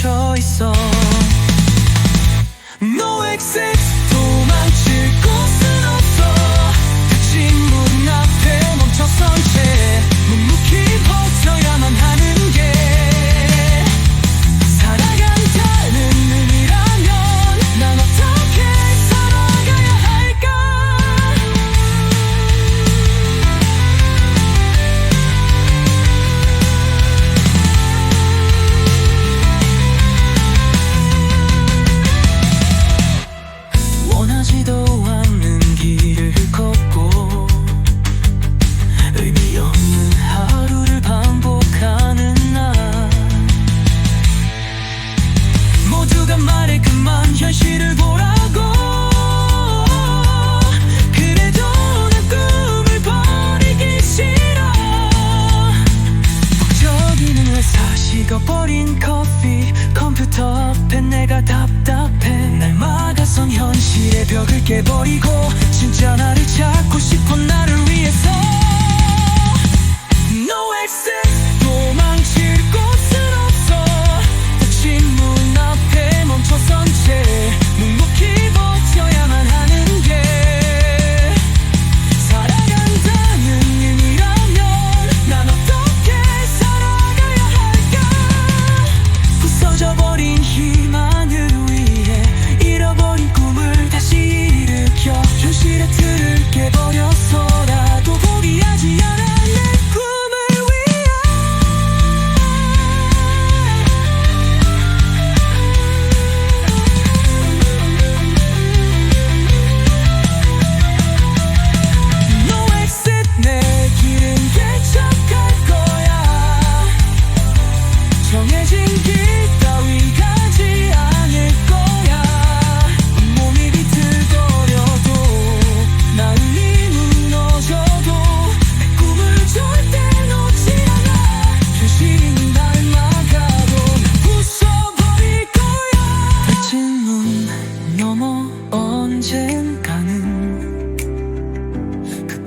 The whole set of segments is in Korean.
멈춰 있어 No exit 버린 커피 컴퓨터 앞에 내가 답답해. 날 막아선 현실의 벽을 깨버리고 진짜 나를 찾고 싶어 나를 위해서. No exit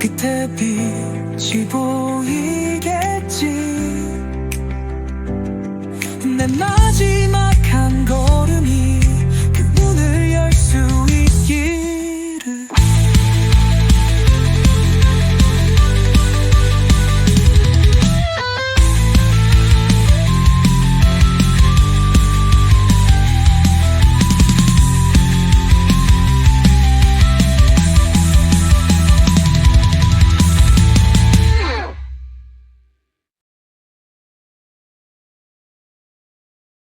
빛에 빛이 보이겠지. 내 마지막 한곳